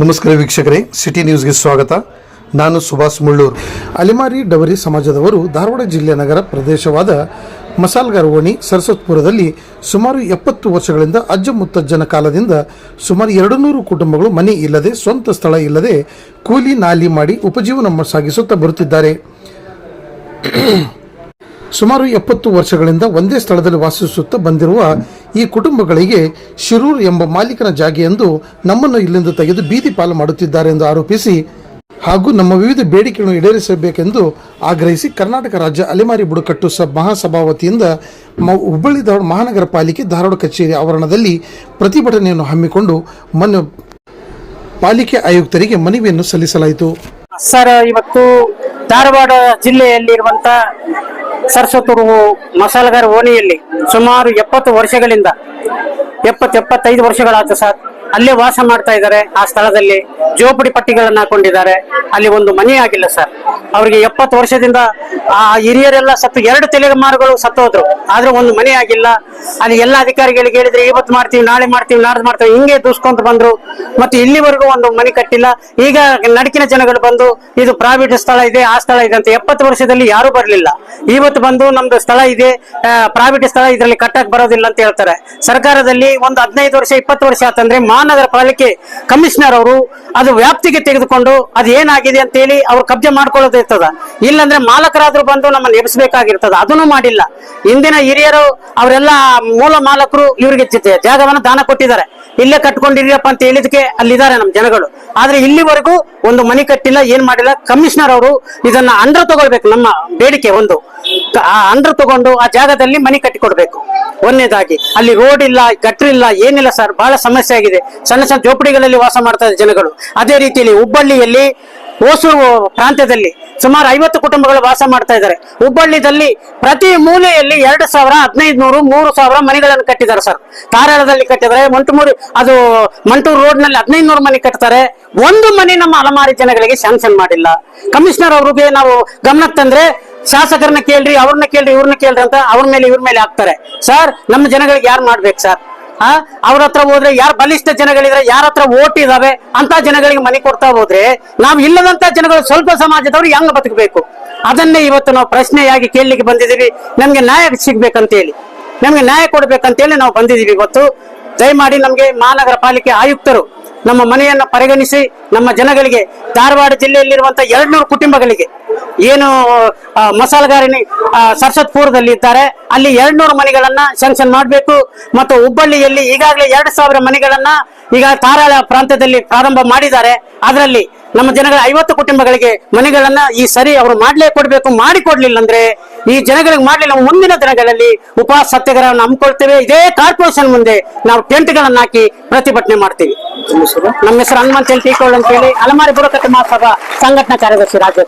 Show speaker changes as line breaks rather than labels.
ನಮಸ್ಕಾರ ವೀಕ್ಷಕರೇ, ಸಿಟಿ ನ್ಯೂಸ್ಗೆ ಸ್ವಾಗತ. ನಾನು ಸುಭಾಷ್ ಮುಳ್ಳೂರು. ಅಲಿಮಾರಿ ಡವರಿ ಸಮಾಜದವರು ಧಾರವಾಡ ಜಿಲ್ಲೆ ನಗರ ಪ್ರದೇಶವಾದ ಮಸಾಲ್ಗಾರ್ ಓಣಿ ಸರಸ್ವತ್ಪುರದಲ್ಲಿ ಸುಮಾರು ಎಪ್ಪತ್ತು ವರ್ಷಗಳಿಂದ ಅಜ್ಜ ಮುತ್ತಜ್ಜನ ಕಾಲದಿಂದ ಸುಮಾರು ಎರಡು ನೂರು ಕುಟುಂಬಗಳು ಮನೆ ಇಲ್ಲದೆ, ಸ್ವಂತ ಸ್ಥಳ ಇಲ್ಲದೆ ಕೂಲಿ ನಾಲಿ ಮಾಡಿ ಉಪಜೀವನ ಸಾಗಿಸುತ್ತಾ ಬರುತ್ತಿದ್ದಾರೆ. ಸುಮಾರು ಎಪ್ಪತ್ತು ವರ್ಷಗಳಿಂದ ಒಂದೇ ಸ್ಥಳದಲ್ಲಿ ವಾಸಿಸುತ್ತಾ ಬಂದಿರುವ ಈ ಕುಟುಂಬಗಳಿಗೆ ಶಿರೂರ್ ಎಂಬ ಮಾಲೀಕನ ಜಾಗೆ ನಮ್ಮನ್ನು ಇಲ್ಲಿಂದ ತೆಗೆದು ಬೀದಿ ಪಾಲು ಮಾಡುತ್ತಿದ್ದಾರೆ ಎಂದು ಆರೋಪಿಸಿ ಹಾಗೂ ನಮ್ಮ ವಿವಿಧ ಬೇಡಿಕೆಗಳನ್ನು ಈಡೇರಿಸಬೇಕೆಂದು ಆಗ್ರಹಿಸಿ ಕರ್ನಾಟಕ ರಾಜ್ಯ ಅಲೆಮಾರಿ ಬುಡಕಟ್ಟು ಸ ಮಹಾಸಭಾ ವತಿಯಿಂದ ಹುಬ್ಬಳ್ಳಿ ಧಾರವಾಡ ಮಹಾನಗರ ಪಾಲಿಕೆ ಧಾರವಾಡ ಕಚೇರಿ ಆವರಣದಲ್ಲಿ ಪ್ರತಿಭಟನೆಯನ್ನು ಹಮ್ಮಿಕೊಂಡು ಮೊನ್ನೆ ಪಾಲಿಕೆ ಆಯುಕ್ತರಿಗೆ ಮನವಿಯನ್ನು ಸಲ್ಲಿಸಲಾಯಿತು.
ಸರ್, ಇವತ್ತು ಧಾರವಾಡ ಜಿಲ್ಲೆಯಲ್ಲಿರುವಂತ ಸರಸ್ವತೂರು ಮಸಾಲಗಾರ ಓಣಿಯಲ್ಲಿ ಸುಮಾರು ಎಪ್ಪತ್ತು ವರ್ಷಗಳಿಂದ, ಎಪ್ಪತ್ತು ಎಪ್ಪತ್ತೈದು ವರ್ಷಗಳಾಯ್ತು ಸರ್. ಅಲ್ಲೇ ವಾಸ ಮಾಡ್ತಾ ಇದ್ದಾರೆ ಆ ಸ್ಥಳದಲ್ಲಿ. ಜೋಪಡಿ ಪಟ್ಟಿಗಳನ್ನ ಹಾಕೊಂಡಿದ್ದಾರೆ. ಅಲ್ಲಿ ಒಂದು ಮನೆ ಆಗಿಲ್ಲ ಸರ್. ಅವರಿಗೆ ಎಪ್ಪತ್ತು ವರ್ಷದಿಂದ ಆ ಹಿರಿಯರೆಲ್ಲ ಸತ್ತು, ಎರಡು ತಲೆಮಾರುಗಳು ಸತ್ತೋದ್ರು. ಆದ್ರೂ ಒಂದು ಮನೆ ಆಗಿಲ್ಲ. ಅಲ್ಲಿ ಎಲ್ಲ ಅಧಿಕಾರಿಗಳಿಗೆ ಹೇಳಿದ್ರೆ ಇವತ್ತು ಮಾಡ್ತೀವಿ, ನಾಳೆ ಮಾಡ್ತೀವಿ, ನಾಡ್ದು ಮಾಡ್ತೀವಿ, ಹಿಂಗೆ ದೂಸ್ಕೊಂತ ಬಂದ್ರು. ಮತ್ತೆ ಇಲ್ಲಿವರೆಗೂ ಒಂದು ಮನೆ ಕಟ್ಟಿಲ್ಲ. ಈಗ ನಡಕಿನ ಜನಗಳು ಬಂದು, ಇದು ಪ್ರೈವೇಟ್ ಸ್ಥಳ ಇದೆ, ಆ ಸ್ಥಳ ಇದೆ ಅಂತ ಎಪ್ಪತ್ತು ವರ್ಷದಲ್ಲಿ ಯಾರು ಬರಲಿಲ್ಲ. ಇವತ್ತು ಬಂದು ನಮ್ದು ಸ್ಥಳ ಇದೆ ಪ್ರೈವೇಟ್ ಸ್ಥಳ ಇದರಲ್ಲಿ ಕಟ್ಟಕ್ ಬರೋದಿಲ್ಲ ಅಂತ ಹೇಳ್ತಾರೆ. ಸರ್ಕಾರದಲ್ಲಿ ಒಂದು ಹದಿನೈದು ವರ್ಷ, ಇಪ್ಪತ್ತು ವರ್ಷ ಆತಂದ್ರೆ ಮಹಾನಗರ ಪಾಲಿಕೆ ಕಮಿಷನರ್ ಅವರು ಅದು ವ್ಯಾಪ್ತಿಗೆ ತೆಗೆದುಕೊಂಡು ಅದು ಏನಾಗಿದೆ ಅಂತ ಹೇಳಿ ಅವ್ರು ಕಬ್ಜೆ ಮಾಡ್ಕೊಳ್ಳೋದು ಇರ್ತದ. ಇಲ್ಲಂದ್ರೆ ಮಾಲಕರಾದ್ರೂ ಬಂದು ನಮ್ಮನ್ನು ಎಬ್ಸ್ಬೇಕಾಗಿರ್ತದ. ಅದನ್ನು ಮಾಡಿಲ್ಲ. ಇಂದಿನ ಹಿರಿಯರು ಅವರೆಲ್ಲ ಮೂಲ ಮಾಲಕರು ಇವರಿಗೆ ಜಾಗವನ್ನು ದಾನ ಕೊಟ್ಟಿದ್ದಾರೆ. ಇಲ್ಲೇ ಕಟ್ಟಿಕೊಂಡಿರಪ್ಪ ಅಂತ ಹೇಳಿದಕ್ಕೆ ಅಲ್ಲಿದ್ದಾರೆ ನಮ್ಮ ಜನಗಳು. ಆದ್ರೆ ಇಲ್ಲಿವರೆಗೂ ಒಂದು ಮನೆ ಕಟ್ಟಿಲ್ಲ, ಏನ್ ಮಾಡಿಲ್ಲ ಕಮಿಷನರ್ ಅವರು ಇದನ್ನ ಅಂಡರ್ ತಗೊಳ್ಬೇಕು, ನಮ್ಮ ಬೇಡಿಕೆ ಒಂದು. ಆ ಅಂಡರ್ ತಗೊಂಡು ಆ ಜಾಗದಲ್ಲಿ ಮನೆ ಕಟ್ಟಿಕೊಡ್ಬೇಕು. ಒಂದನೇದಾಗಿ, ಅಲ್ಲಿ ರೋಡ್ ಇಲ್ಲ ಗಟ್ರ ಇಲ್ಲ, ಏನಿಲ್ಲ ಸರ್ ಬಹಳ ಸಮಸ್ಯೆ ಆಗಿದೆ. ಸಣ್ಣ ಸಣ್ಣ ಜೋಪಡಿಗಳಲ್ಲಿ ವಾಸ ಮಾಡ್ತಾ ಇದ್ದಾರೆ ಜನಗಳು. ಅದೇ ರೀತಿಯಲ್ಲಿ ಹುಬ್ಬಳ್ಳಿಯಲ್ಲಿ ಹೊಸೂರು ಪ್ರಾಂತ್ಯದಲ್ಲಿ ಸುಮಾರು ಐವತ್ತು ಕುಟುಂಬಗಳು ವಾಸ ಮಾಡ್ತಾ ಇದ್ದಾರೆ. ಹುಬ್ಬಳ್ಳಿದಲ್ಲಿ ಪ್ರತಿ ಮೂಲೆಯಲ್ಲಿ ಎರಡು ಸಾವಿರ ಹದಿನೈದು ನೂರು ಮೂರು ಸಾವಿರ ಮನೆಗಳನ್ನು ಕಟ್ಟಿದ್ದಾರೆ ಸರ್. ಕಾರಳದಲ್ಲಿ ಕಟ್ಟಿದ್ದಾರೆ. ಮಂಟುಮೂರಿ, ಅದು ಮಂಟೂರು ರೋಡ್ನಲ್ಲಿ ಹದಿನೈದು ನೂರು ಮನೆ ಕಟ್ತಾರೆ. ಒಂದು ಮನೆ ನಮ್ಮ ಅಲಮಾರಿ ಜನಗಳಿಗೆ ಸ್ಯಾಂಕ್ಷನ್ ಮಾಡಿಲ್ಲ. ಕಮಿಷನರ್ ಅವ್ರಿಗೆ ನಾವು ಗಮನಕ್ಕೆ ತಂದ್ರೆ ಶಾಸಕರನ್ನ ಕೇಳ್ರಿ, ಅವ್ರನ್ನ ಕೇಳ್ರಿ, ಇವ್ರನ್ನ ಕೇಳ್ರಿ ಅಂತ ಅವ್ರ ಮೇಲೆ, ಇವ್ರ ಮೇಲೆ ಹಾಕ್ತಾರೆ. ಸರ್, ನಮ್ಮ ಜನಗಳಿಗೆ ಯಾರು ಮಾಡ್ಬೇಕು ಸರ್? ಅವ್ರ ಹತ್ರ ಹೋದ್ರೆ ಯಾರು ಬಲಿಷ್ಠ ಜನಗಳಿದ್ರೆ, ಯಾರ ಹತ್ರ ಓಟ್ ಇದಾವೆ ಅಂತ ಜನಗಳಿಗೆ ಮನೆ ಕೊಡ್ತಾ ಹೋದ್ರೆ, ನಾವು ಇಲ್ಲದಂತ ಜನಗಳು ಸ್ವಲ್ಪ ಸಮಾಜದವ್ರು ಹೆಂಗ್ ಬದುಕಬೇಕು? ಅದನ್ನೇ ಇವತ್ತು ನಾವು ಪ್ರಶ್ನೆಯಾಗಿ ಕೇಳಲಿಕ್ಕೆ ಬಂದಿದ್ದೀವಿ. ನಮ್ಗೆ ನ್ಯಾಯ ಸಿಗ್ಬೇಕಂತೇಳಿ. ನಮ್ಗೆ ನ್ಯಾಯ ಕೊಡ್ಬೇಕಂತೇಳಿ ನಾವು ಬಂದಿದ್ದೀವಿ ಇವತ್ತು. ದಯಮಾಡಿ ನಮ್ಗೆ ಮಹಾನಗರ ಪಾಲಿಕೆ ಆಯುಕ್ತರು ನಮ್ಮ ಮನೆಯನ್ನ ಪರಿಗಣಿಸಿ ನಮ್ಮ ಜನಗಳಿಗೆ ಧಾರವಾಡ ಜಿಲ್ಲೆಯಲ್ಲಿರುವಂತ ಎರಡ್ನೂರು ಕುಟುಂಬಗಳಿಗೆ ಏನು ಮಸಾಲಗಾರಿನಿ ಸರ್ಸತ್ಪುರದಲ್ಲಿ ಇದ್ದಾರೆ. ಅಲ್ಲಿ ಎರಡ್ನೂರು ಮನೆಗಳನ್ನ ಸ್ಯಾಂಕ್ಷನ್ ಮಾಡಬೇಕು. ಮತ್ತು ಹುಬ್ಬಳ್ಳಿಯಲ್ಲಿ ಈಗಾಗಲೇ ಎರಡು ಸಾವಿರ ಮನೆಗಳನ್ನ ಈಗ ತಾರಾಳ ಪ್ರಾಂತ್ಯದಲ್ಲಿ ಪ್ರಾರಂಭ ಮಾಡಿದ್ದಾರೆ. ಅದರಲ್ಲಿ ನಮ್ಮ ಜನಗಳ ಐವತ್ತು ಕುಟುಂಬಗಳಿಗೆ ಮನೆಗಳನ್ನ ಈ ಸರಿ ಅವರು ಮಾಡ್ಲೇ ಕೊಡ್ಬೇಕು ಮಾಡಿ ಕೊಡ್ಲಿಲ್ಲ ಅಂದ್ರೆ ಈ ಜನಗಳಿಗೆ ಮಾಡ್ಲಿಲ್ಲ ಮುಂದಿನ ದಿನಗಳಲ್ಲಿ ಉಪವಾಸ ಸತ್ಯಾಗ್ರಹವನ್ನು ಹಮ್ಮಿಕೊಳ್ತೇವೆ. ಇದೇ ಕಾರ್ಪೊರೇಷನ್ ಮುಂದೆ ನಾವು ಟೆಂಟ್ ಗಳನ್ನ ಹಾಕಿ ಪ್ರತಿಭಟನೆ ಮಾಡ್ತೀವಿ. ನಮ್ಮ ಹೆಸರು? ಹನುಮಂತ ಅಂತ ಹೇಳಿ ಅಲಮಾರಿ ಬುರಕಟ್ಟು ಮಹಾಸಭಾ ಸಂಘಟನಾ ಕಾರ್ಯದರ್ಶಿ ರಾಜ್ಯ